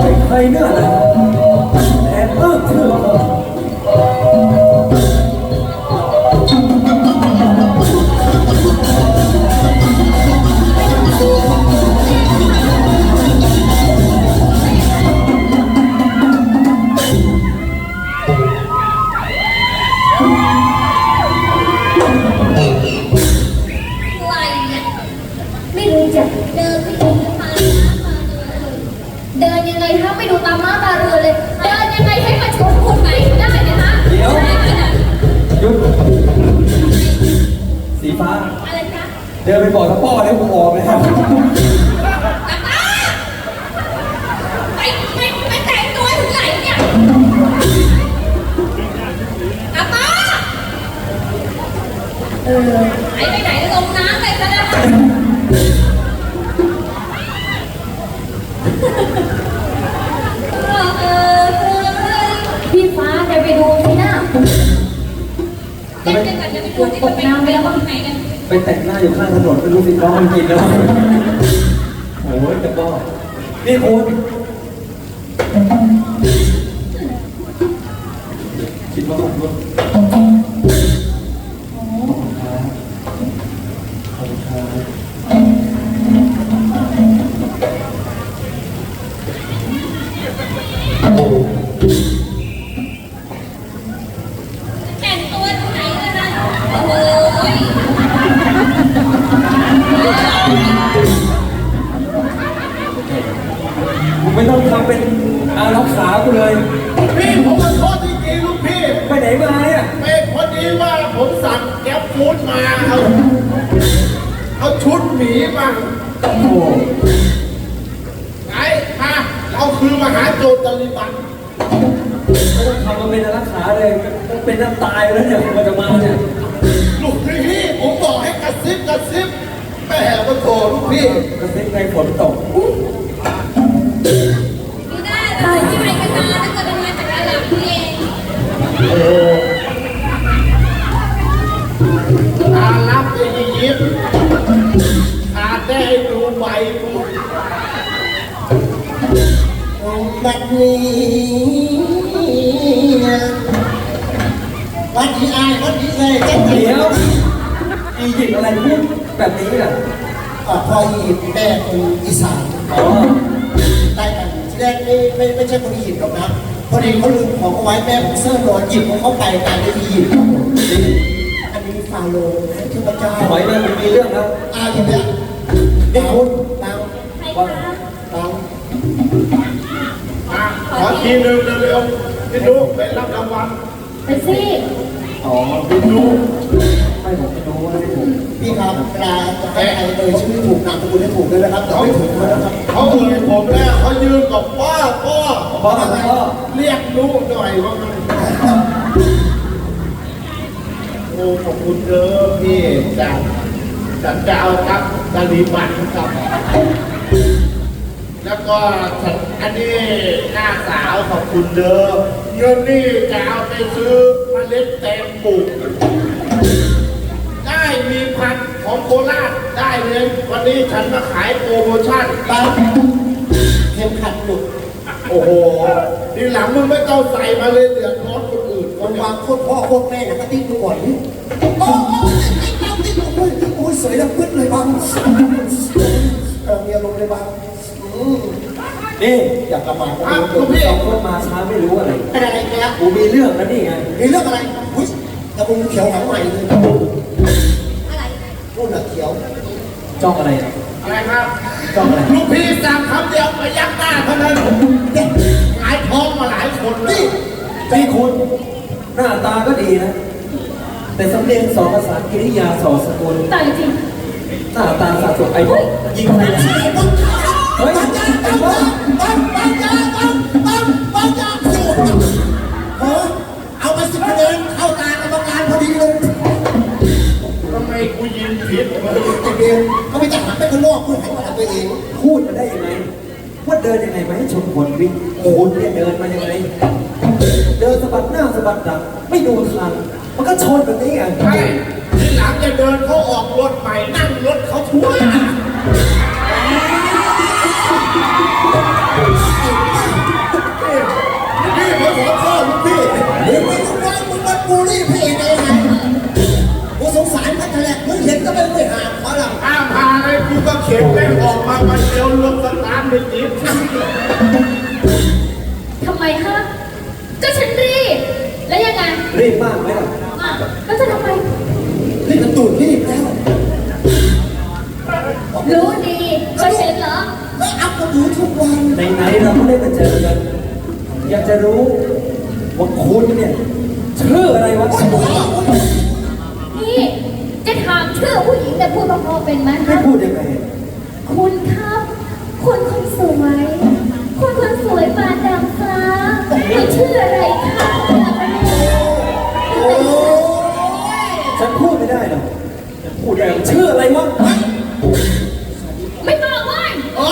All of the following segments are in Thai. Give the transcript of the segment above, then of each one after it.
ไม่เคยเนื้อเลย เดินไม่ดูตาม้าตาเรือเลยเดินยังไงถ้าไม่ดูตาม้าตาเรือเลย เดินยังไงให้มาชนคนไหนได้เนยฮะเดี๋ยวอะไรกันอะหยุดสีฟ้า อะไรจ๊ะเดินไปบอกท่าพ่อแล้วกูออกเลยครับตาม้าไปไปไปแต่งตัวถึงไหนเนี่ยตาม้าเออหายไปไหนลงน้ำไปซะแดูที่หน้าเดี๋ยวเดี๋ยวก่อนจะไปดูที่มันเป็นไปแล้วมั้งไหนกันไปแต่งหน้าอยู่ข้างถนนไม่รู้สิน้องมันกินแล้วโอ้ยแต่ก็นี่คุณคิดว่าคุณขอบคุณ ก๊ปฟู้ดมาเอาเอาชุดหมีมาโอ้โหไงมาเราคือมหาโจรตาลิบันไม่ต้องทำมาเป็นรักขาเลยต้องเป็นน้ำตายแล้วเนี่ยมันจะมาเนี่ยลูกพี่ผมบอกให้กระซิบกระซิบแม่มาโถลูกพี่กระซิบในฝนตกดูได้เลยที่ไปกันมาถ้าเกิดเป็นมาจากด้าหลังนี่เอง บัดนี้วัดที่อายวัดที่ใส่กันเดี๋ยวอียิปต์อะไรพูดแบบนี้อะอะพออียิปต์แม่คนอีสานอ๋อได้กันที่แรกไม่ไม่ไม่ใช่คนอียิปต์หรอกนะพอดีเขาลืมของเอาไว้แม่ผมเสื้อโดนหยิบของเขาไปกันในอียิปต์ครับผมอันนี้ฟาโรห์เทพเจ้าสมัยนั้นมันมีเรื่องครับอายิปต์เนี่ยนี่คุณตา หนึ่งเร็วๆพี่นุ๊กไปรับรางวัลไปสิอ๋อพี่นุ๊กไม่ผมไม่รู้ว่าผมพี่ครับเวลาจะให้ใครเอ่ยชื่อถูกนามสกุลให้ถูกด้วยนะครับแต่ไม่ถึงนะครับเขาเอ่ยผมแล้วเขายืนกับพ่อพ่อพ่อพ่อเรียกลูกหน่อยว่ามันโอ้ขอบคุณเด้อพี่จากจากเจ้าครับดาลีบันครับ แล้วก็อันนี้หน้าสาวขอบคุณเด้อเงินนี่จะเอาไปซื้อเมล็ดแตงปลูกได้มีพันธุ์ของโคราชได้เลยวันนี้ฉันมาขายโปรโมชั่นตั้งเข็มขัดหลุดโอ้โหทีหลังมึงไม่ต้องใส่มาเลยเดือดร้อนคนอื่นคนวางโคตรพ่อโคตรแม่เนี่ยก็ติ้งดูก่อนนี่โอ้โหติ้งโอ้ยโอ้ยสวยแล้วพึ่เลยบังเออมีอารมณ์เลยบังอืม นี่อยากกระมาอ้าวคุณพี่สองคนมาช้าไม่รู้อะไรเป็นอะไรเนี่ยกูมีเรื่องแล้วนี่ไงมีเรื่องอะไรอุ้ยกระบุงเขียวหางใหม่เลยอะไรรุ่นอะเขียวจ้องอะไรอะอะไรครับจ้องอะไรลูกพี่สั่งคำเดียวไปยักหน้าเท่านั้นเด็กหงายท้องมาหลายคนเลยพี่คุณหน้าตาก็ดีนะ แต่สำเนียงสองภาษากิริยาสองสกุลต่อยจริงหน้าตาสะสมไอ้พวกยิงใครเนี่ยเฮ้ยไอ้พวกปั งปังยาปังปังปังยาโอ้เอาไปสิบคะแนนเข้าตากรรมการพอดีเลยทำไมกูยิงผิดวะไอเบลเขาไม่จับหันไปข้างนอกพูดหันมาตัวเอง พูดมาได้ยังไง ว่าเดินยังไงมาให้ชนคนวิ่งคุณเนี่ยเดินมายังไง เดินสะบัดหน้าสะบัดหลังไม่ดูทางมันก็ชนแบบนี้ไงใช่ทีหลังจะเดินเขาออกรถใหม่นั่งรถเขาทั่ว ข็มแม่งออกมามันเดียวลงสตาร์ทไปจิ๊บทำไมฮะก็ฉันรีบ แล้วยังไงรีบมากไหมล่ะอะแล้วจะทำไม รีบกระตูดรีบแล้ว รู้ดีก็ฉันเหรอ ไม่อัพกระตูดทุกวันไหนๆเราก็ได้มาเจอกัน อยากจะรู้ว่าคุณเนี่ยชื่ออะไรวะนี่ จะถามชื่อผู้หญิงแต่พูดเพราะๆเป็นไหมให้คะพูดยังไง คุณครับ คุณคนสวย คุณคนสวยปานดำฟ้าคุณชื่ออะไรคะอยากรู้ฉันพูดไม่ได้หรอกฉันพูดได้ว่าชื่ออะไรวะไม่บอกเว่าโอ้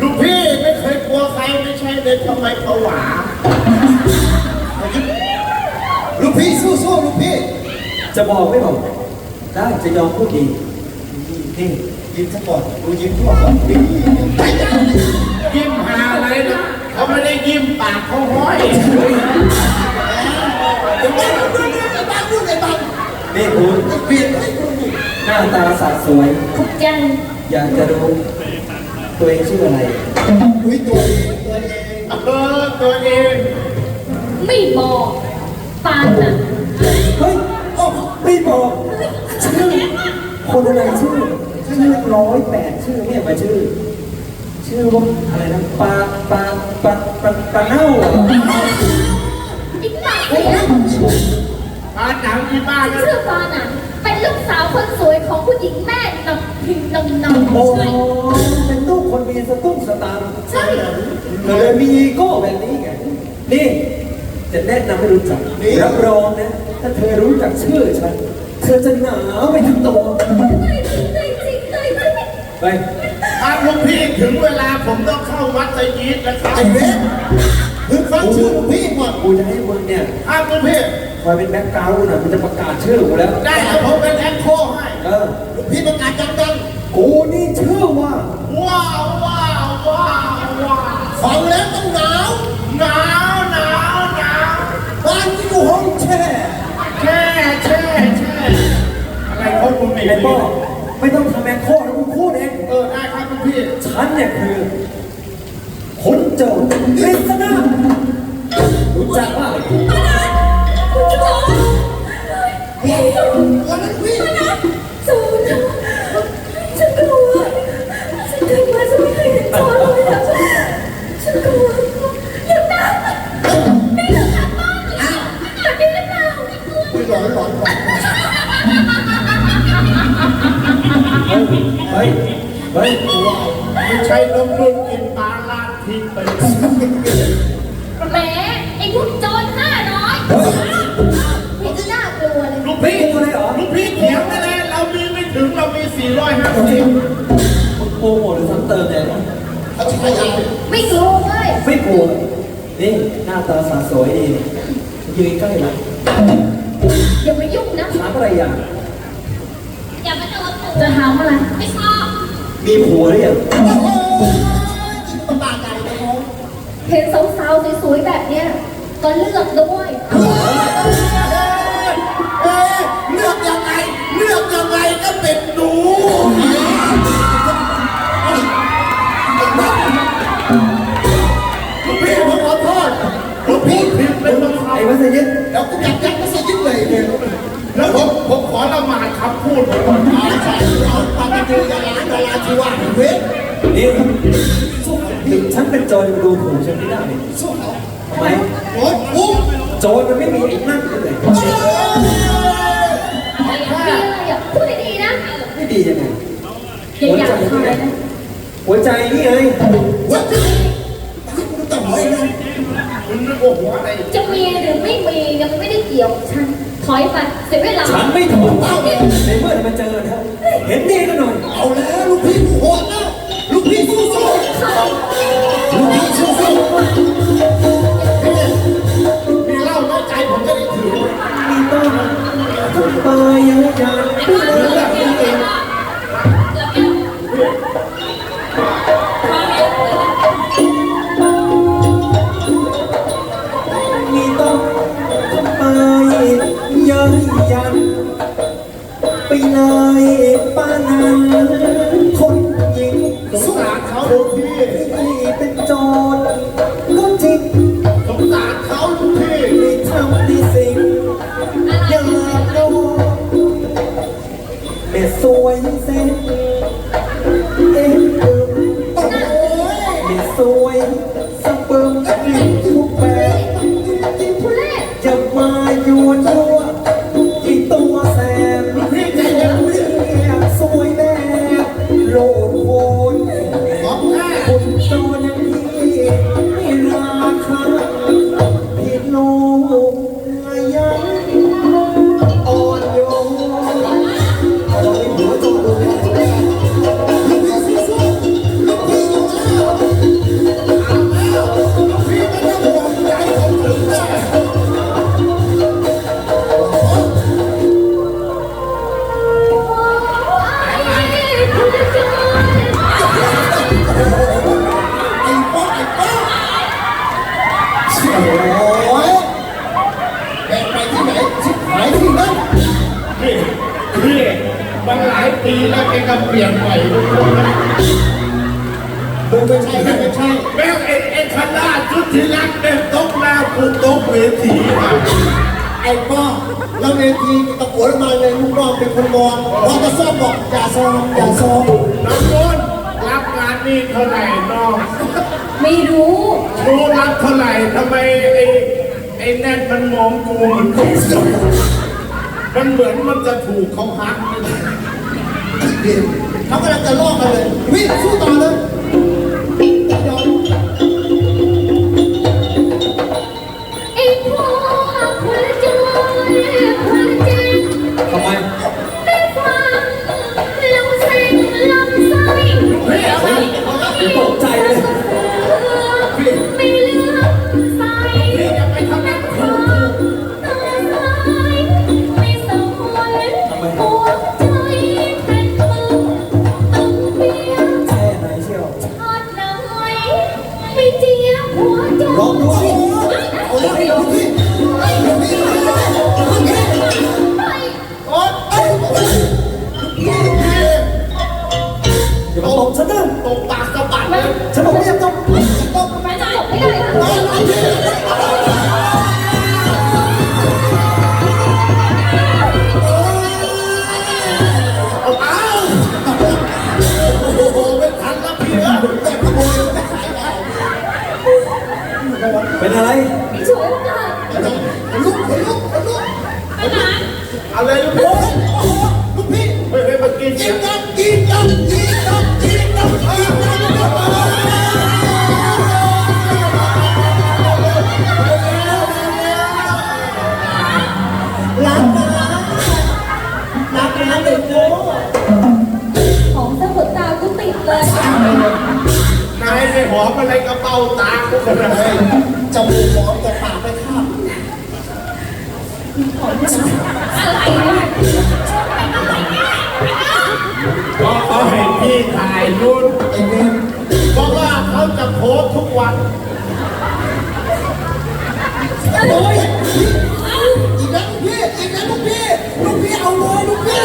ลูกพี่ไม่เคยกลัวใครไม่ใช่เลยทำไมผวาลูกพี่สู้ๆลูกพี่ จะบอกไม่บอก ได้จะยอมพูดดี นี่ยิ้มซะก่อนดูยิ้มทั่วก่อนดียิ้มหาอะไรนะเขาไม่ได้ยิ้มปากเขาห้อยนี่คุณเปลี่ยนให้คุณหน้าตาสาสวยขอบใจอยากจะรู้ตัวเองชื่ออะไรอุ้ยตัวเองเออตัวเอง ไม่บอกปานน่ะเฮ้ยโอ้ไม่บอกชื่อ คนอะไรชื่อ ชื่อร้อยแปดชื่อเนี่ยมาชื่อ ชื่อว่าอะไรนะปลาปลาปลาปลาปลาเน่าเหรออีกปากเสียปาหนังที่บ้านนะชื่อปานน่ะเป็นลูกสาวคนสวยของผู้หญิงแม่นำพิมพ์นำนำโอ้ใช่เป็นลูกคนมีสตุ้งสตางค์ใช่เลยมีอีโก้แบบนี้ไงนี่ จะแนะนำให้รู้จักรับรองนะ ถ้าเธอรู้จักชื่อฉัน เธอจะหนาวไปทั้งตัวไปถ้าลูกพี่ถึงเวลาผมต้องเข้าวัดไซยีดนะครับไอ้เวฟมึงฟังชื่อลูกพี่ก่อนกูจะให้มึงเนี่ยอ้าลูกพี่คอยเป็นแบ็คกราวด์หน่อยกูจะประกาศชื่อกูแล้ว ได้แล้วผมเป็นแอคโคให้เออลูกพี่ประกาศดังๆกูนี่ชื่อ ไม่ไอ้รู้ป้อไม่ต้องทำแอคโคแล้วกูพูดเอง เออได้ครับลูกพี่ ฉันเนี่ยคือคนโจรกฤษณะรู้จักว่าคุณโจวันนั้นพี่ เฮ้ย เฮ้ยไม่ใช่นมนุ่นกินปลาลาดทิ้งไปแหมไอ้พวกโจรห้าร้อยไม่จะน่ากลัวเลยลูกพี่ลูกพี่เถียงไปเลยเรามีไม่ถึงเรามี450โปรโมทหรือซ้ำเติมเนี่ยไม่กลัวเว้ยไม่กลัวนี่หน้าตาสาสวยดียืนใกล้ละอย่ามายุ่งนะถามอะไรอย่างอย่ามาโจะถามอะไร ไม่ชอบมีผัวหรือยังเห็นสาวๆสวยๆแบบเนี้ยก็เลือกด้วยเอ๊ะเลือกยังไง เลือกยังไงก็เป็นหนูลูกพี่ผมขอโทษลูกพี่ผิดเป็นต้องไอ้วัสยิตแล้วกูจับยัดก็สยิบเลยเนี่ยแล้วผมผมขอละหมาดคำพูดผมก่อ นใช่เอาปฏิกิริยาลานดาราที่ว่าเว้ยนี่ถึงฉันเป็นโจรมาดูถูกฉันไม่ได้ทำไมโอ๊ยปุ๊บโจรมันไม่มีไอ้นั่นเลยมีอะไรอะพูดดีๆนะ ไม่ดียังไงอย่าอยากขายนะหัวใจนี่ไงวัดกูต้องไว้นะมันนึกว่าหัวอะไรจะมีหรือไม่มียังไม่ได้เกี่ยวฉันถอยไปเสียเวลาฉันไม่ถูก ไมยังยันไปเลยป้านั้นคนหญิงสงสารเขาลูกพี่ที่เป็นโจรก็จริงสงสารเขาลูกพี่ไม่ทำในสิ่งอยากโดนแม่สวยเส้น ไอ้ป้อแล้วเวทีตะโกนมาเลยลูกน้องเป็นคนมองพอจะซ่อมบอกอย่าซ่อมอย่าซ่อมน้องนุ่นรับงานนี่เท่าไหร่น้องไม่รู้รู้รับเท่าไหร่ทำไมไอ้ไอ้แน่นมันมองกูเหมือนคนสวยมันเหมือนมันจะถูกเขาพักเขากำลังจะลอกกันเลยวิ่งสู้ต่อเลย อะไรฉวยโอกาสลุกลุกลุกไปไหนอะไรลูกพี่ลูกพี่เฮ้ยเฮ้ยมากินกินกันกินกันกินกันกินกันกินกันรักนะรักนะเด็กโง่ของสะกดตากูติดเลยนายไปหอมอะไรกระเป๋าตากูขนาดนี้ จมูกหอมแต่ปากไม่ข้ามอะไรเนี่ยก็เขาเห็นพี่ถ่ายรุ่นไอ้เนี่ยเพราะว่าเขาจะโพสทุกวันโอ้ยอีกแล้วลูกพี่อีกแล้วลูกพี่ลูกพี่เอาเลยลูกพี่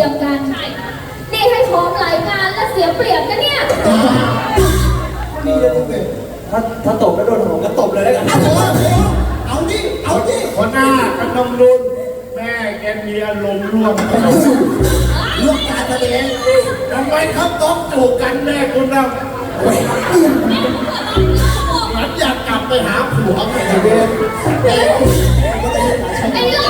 ดียมกัน นี่ให้ของหลายงานแล้วเสียเปรียบนะเนี่ย นี่เลยถ้าถ้าตบแล้วโดนหอมก็ตบเลยแล้วกัน เอาดิ เอาดิคนหน้ากันน้องรุ่นแม่แกมีอารมณ์ร่วมเรื่องการแสดงทำไมเขาต้องจูบกันแม่คุณนะมันอยากกลับไปหาผัวไงเว้ยไอ้โลก